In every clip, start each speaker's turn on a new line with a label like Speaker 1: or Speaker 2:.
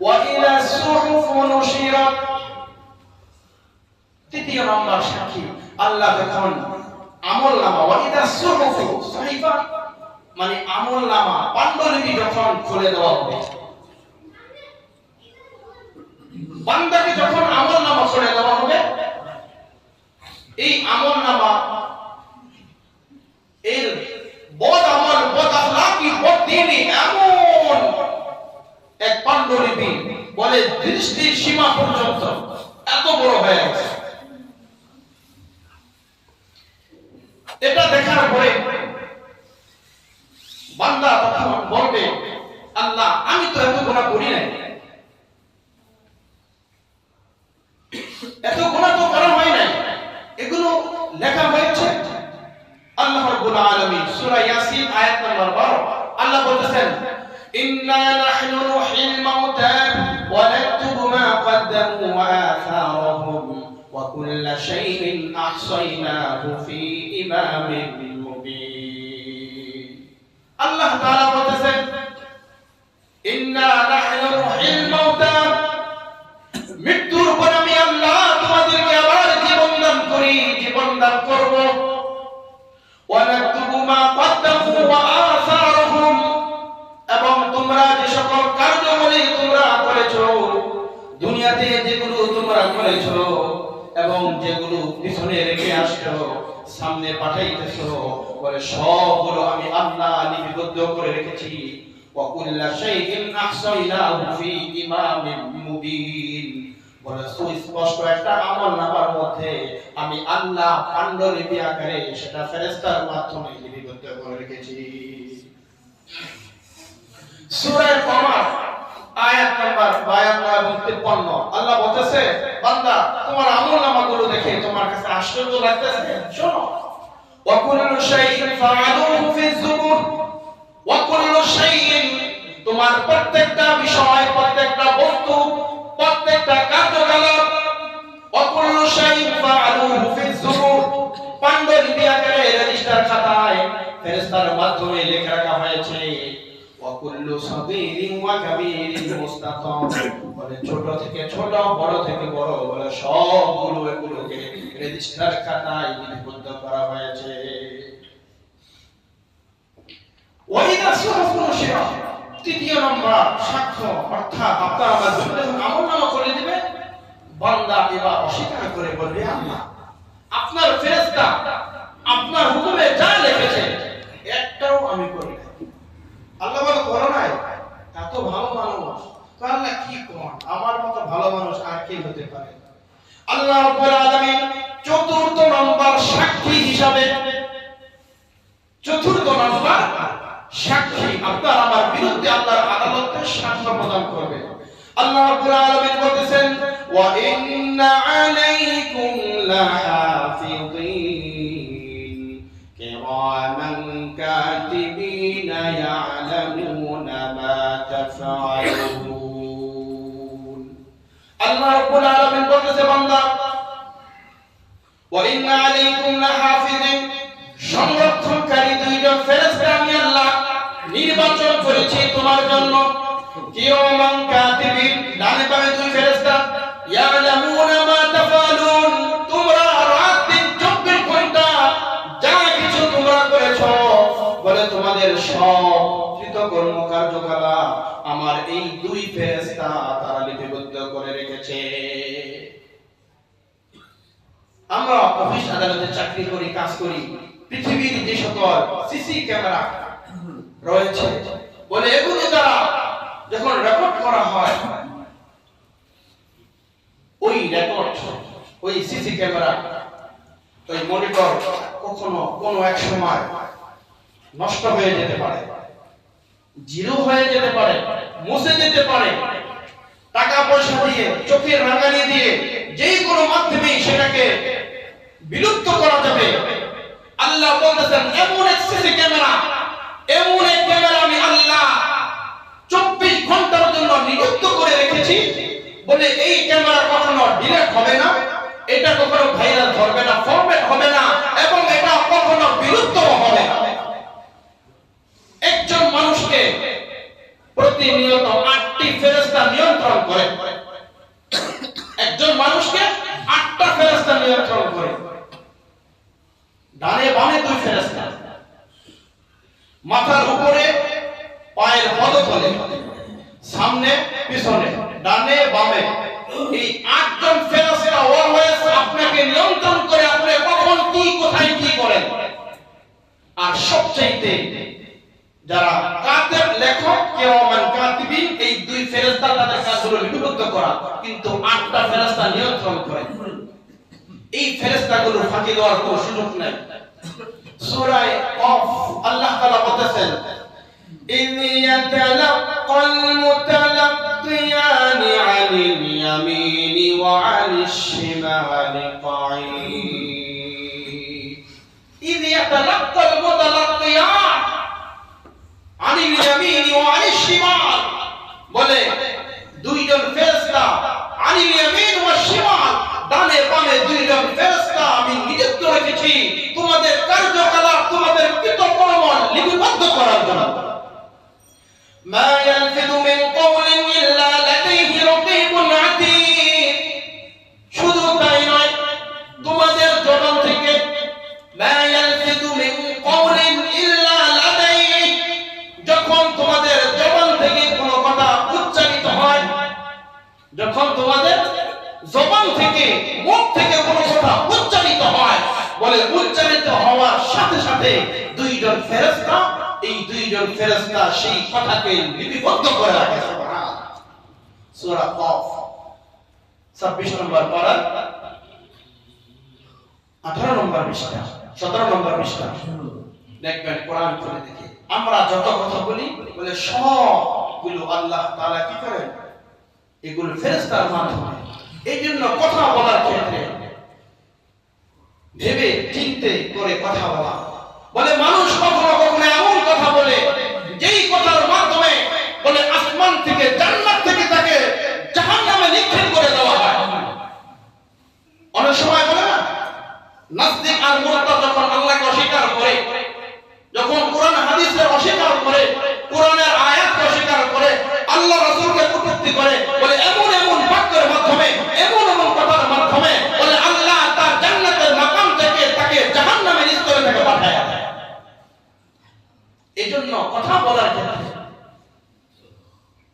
Speaker 1: وإذا الصحف نشرت তৃতীয় নম্বর সাক্ষী আল্লাহ যখন আমল নামা ওয়াইদা সুহুফু সাহিফা মানে আমল নামা পাণ্ডুলিপি যখন খুলে দেওয়া হবে বান্দাকে যখন আমল নামা খুলে এটা দেখার পরে বান্দা তখন বলবে, আল্লাহ, আমি তো এত গুণা করি নাই। এত গুণা তো করা হয় নাই। এগুলো লেখা হয়েছে। আল্লাহ রাব্বুল আলামিন সূরা ইয়াসিন আয়াত নম্বর 12 আল্লাহ বলতেছেন, ইন্না নাহনু নুহিল মাউতা ওয়া নাকতুবু মা আথারহুম ওয়া কুল্লা শাইইন আহসাইনাহু ফি। এবং তোমরা যে সকল কার্যবলী তোমরা করেছ, দুনিয়াতে যেগুলো তোমরা করেছ এবং যেগুলো পিছনে রেখে আসছো সামনে পাঠাইতেছো, বলে সবগুলো আমি আল্লাহ লিপিবদ্ধ করে রেখেছি। বলে, সুস্পষ্ট একটা আমল নামার মধ্যে আমি আল্লাহ পাণ্ডুলিপি আকারে সেটা ফেরেশতার মাধ্যমে লিপিবদ্ধ করে রেখেছি। সূরা কমার। আয়াত নাম্বার 52 এবং 53 আল্লাহ বলতেছে, বান্দা, তোমার আমল নামাগুলো দেখে তোমার কাছে আশ্চর্য লাগতেছে। শোনো। ওয়াকুল্লু শাইইন ফাআলুহু ফি যুবুর। ওয়াকুল্লু শাইইন, তোমার প্রত্যেকটা বিষয়, প্রত্যেকটা বস্তু, প্রত্যেকটা কার্যকলাপ। ওয়াকুল্লু শাইইন ফাআলুহু ফি যুবুর। পাণ্ডুলিপি আকারে রেজিস্টার খাতায় ফেরেশতার মাধ্যমে লেখা রাখা হয়েছে। সাগীরিন ওয়া বলে ছোট থেকে ছোট, বড় থেকে বড়, বলে রেজিস্টার খাতায় করা হয়েছে। ওয়াইদা নুশিরা তৃতীয় নম্বর সাক্ষ্য, অর্থাৎ আপনার আমার জন্য আমল করে দিবে বান্দা এবার অস্বীকার করে বলবে, আল্লাহ, আপনার ফেরেশতা, আপনার হুকুমে যা লিখেছে, একটাও আমি করি আল্লাহ বলে, করো নাই? এত ভালো মানুষ। আল্লাহ কি কোন? আমার মতো ভালো মানুষ আর কে হতে পারে? আল্লাহ রাব্বুল আলামিন চতুর্থ নম্বর সাক্ষী হিসাবে চতুর্থ নম্বর সাক্ষী আপনার, আমার বিরুদ্ধে আল্লাহর আদালতে সাক্ষ্য প্রদান করবে। আল্লাহ আলামিন ওয়া ইন্না আলাইকুম লাহাফিযিন। কিরামান বলতেছে বান্দা। ওয়া আলাইকুম লাহাফিযিন সংরক্ষণকারী দুইজন ফেরেশতা আমি আল্লাহ নির্বাচন করেছি তোমার জন্য। কিরামান কাতিবিন, ডানে বামে দুই ফেরেশতা। ইয়ালামুনা মা তাফালুন, তোমরা রাত দিন 24 ঘণ্টা যা কিছু তোমরা করেছ, বলে তোমাদের সব কৃতকর্ম কার্যকলাপ আমার এই দুই ফেরেশতা তারা লিপিবদ্ধ করে রেখেছে। আমরা অফিস, আদালতে চাকরি করি, কাজ করি, পৃথিবীর যে সকল সিসি ক্যামেরা রয়েছে, বলে এগুলো দ্বারা যখন রেকর্ড করা হয়, ওই রেকর্ড ওই সিসি ক্যামেরা ওই মনিটর কখনো কোনো এক সময় নষ্ট হয়ে যেতে পারে, জিরো হয়ে যেতে পারে, মুছে যেতে পারে, টাকা পয়সা দিয়ে, চোখের রাঙানি দিয়ে, যেই কোনো মাধ্যমে সেটাকে বিলুপ্ত করা যাবে। আল্লাহ বলতেছেন, এমন এক সিসি ক্যামেরা, এমন এক ক্যামেরা আমি আল্লাহ চব্বিশ ঘণ্টার জন্য নিযুক্ত করে রেখেছি। বলে এই ক্যামেরা কখনো ডিলেট হবে না। এটা কখনো ভাইরাল ধরবে না, ফরম্যাট হবে না, এবং এটা কখনো বিলুপ্ত হবে না। একজন মানুষকে প্রতিনিয়ত আটটি ফেরেস্তা নিয়ন্ত্রণ করে একজন মানুষকে আটটা ফেরেশতা নিয়ন্ত্রণ করে ডানে বামে দুই ফেরেশতা। মাথার উপরে, পায়ের পদতলে, সামনে, পিছনে, ডানে, বামে। এই আটজন ফেরেশতা অলওয়েজ আপনাকে নিয়ন্ত্রণ করে আপনি কখন কি, কোথায় কি করেন? আর সবচাইতে যারা কাতেব লেখক কিরামান কাতিবিন, এই দুই ফেরেশতা তাদের কাজগুলো লিপিবদ্ধ করা। কিন্তু আটটা ফেরেস্তা নিয়ন্ত্রণ করে এই ফেরেশতাগুলো ফাঁকি দেওয়ার কোনো সুযোগ নাই সূরায় কফ আল্লাহ তাআলা বলতেছেন ইন্নি ইয়াতালাক্কাল মুতালাক্কিয়ানি আনিল ইয়ামিনি ওয়া আনিশ শিমালি ক্বাঈদ ইন্নি ইয়াতালাক্কাল ডানে বামে দুইজন ফেরেশতা আমি নিযুক্ত রেখেছি তোমাদের কার্যকলাপ তোমাদের কৃতকর্ম লিপিবদ্ধ করার জন্য ما يلفظ من قول إلا لديه رقيب عتيد শুধু তাই নয় তোমাদের জবান থেকে ما يلفظ من قول إلا لديه যখন তোমাদের জবান থেকে কোনো কথা উচ্চারিত হয় যখন তোমাদের জবান থেকে, মুখ থেকে কোনো কথা উচ্চারিত হয়। বলে উচ্চারিত হওয়ার সাথে সাথে দুইজন ফেরেশতা, এই দুইজন ফেরেশতা সেই কথাকে লিপিবদ্ধ করে রাখে। সূরা কফ 26 নম্বর পারা 18 নম্বর পৃষ্ঠা 17 নম্বর পৃষ্ঠা। দেখবেন কোরআন খুলে দেখে। আমরা যত কথা বলি, বলে সবগুলো আল্লাহ তাআলা কি করেন? এগুলো ফেরেশতার মাধ্যমে এই জন্য কথা বলার ক্ষেত্রে ভেবে চিন্তে করে কথা বলা মানুষ কখনো কখনো এমন কথা বলে যেই কথার মাধ্যমে বলে আসমান থেকে জান্নাত থেকে তাকে জাহান্নামে নিক্ষেপ করে দেওয়া হয় অনেক সময় বলে না নাস্তিক আর মুরতাদ যখন আল্লাহকে অস্বীকার করে যখন কোরআন হাদিসের অস্বীকার করে কোরআনের আয়াতকে অস্বীকার করে আল্লাহ রাসূলকে কটূক্তি করে বলে এমন এমন বাক্যের মাধ্যমে এমন এমন কথার মাধ্যমে বলে আল্লাহ তার জান্নাতের মাকাম থেকে তাকে জাহান্নামের স্তরে থেকে পাঠায় দেয় এজন্য কথা বলার ক্ষেত্রে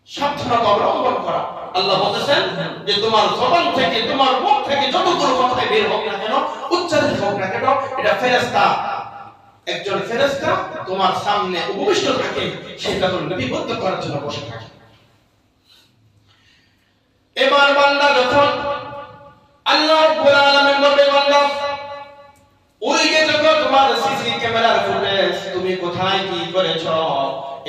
Speaker 1: সাবধানতা অবলম্বন করা আল্লাহ বলতেছেন যে তোমার জবান থেকে, তোমার মুখ থেকে যতগুলো কথা বের হোক না কেন উচ্চারিত হোক না কেন, এটা একজন তোমার সামনে উপবিষ্ট থাকে সেটা করার জন্য বসে থাকে। এবার বান্দা যখন আল্লাহ রাব্বুল বান্দা, ওই যে যখন তোমার সিসি ক্যামেরার ফুটেজ তুমি কোথায় কি করেছ?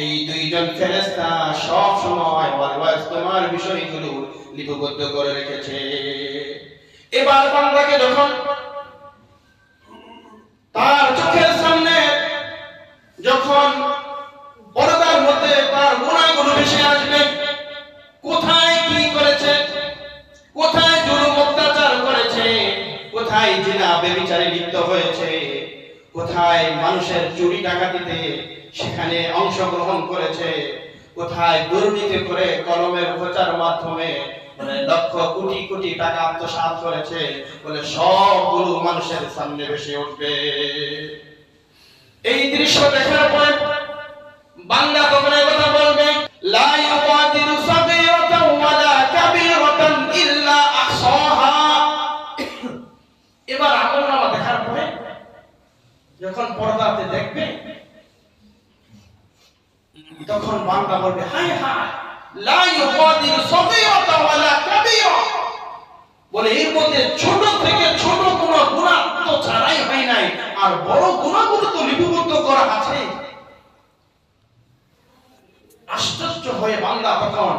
Speaker 1: এই দুইজন ফেরেস্তা সব সময় অলওয়েজ তোমার বিষয়গুলো লিপিবদ্ধ করে রেখেছে। এবার বান্দাকে যখন তার চোখের সেখানে অংশগ্রহণ করেছে। কোথায় দুর্নীতি করে কলমের প্রচার মাধ্যমে মানে লক্ষ কোটি কোটি টাকা আত্মসাত করেছে বলে সবগুলো মানুষের সামনে ভেসে উঠবে। এই দৃশ্য দেখার পর বাংলা বান্দা বলবে হায়। লা ইউকাদিরু সাগীরাতান ওয়ালা কাবীরা। বলে, এর মধ্যে ছোট থেকে ছোট কোনো গুনাহ তো ছাড়াই হয় নাই, আর বড় গুনাহগুলো তো লিপিবদ্ধ করা আছে। আশ্চর্য হয়ে বান্দা তখন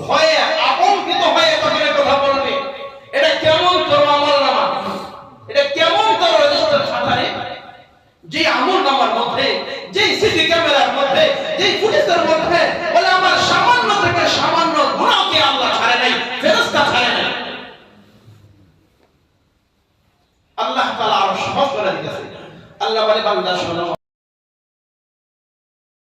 Speaker 1: ভয়ে আতঙ্কিত হয়ে তখন কথা বলবে। এটা কেমন তোর আমল নামা? এটা কেমন তোর রেজিস্টার খাতারে? যে আমল নামার মধ্যে, যে সিসি ক্যামেরার মধ্যে যে ফুটেজের মধ্যে বলে আমার সামান্য থেকে সামান্য গুণাকে আল্লাহ ছাড়ে নাই ফেরস্তা ছাড়ে নাই। আল্লাহ তালা আরও সহজ করে দিতেছে আল্লাহ বলে, বান্দা শোনো।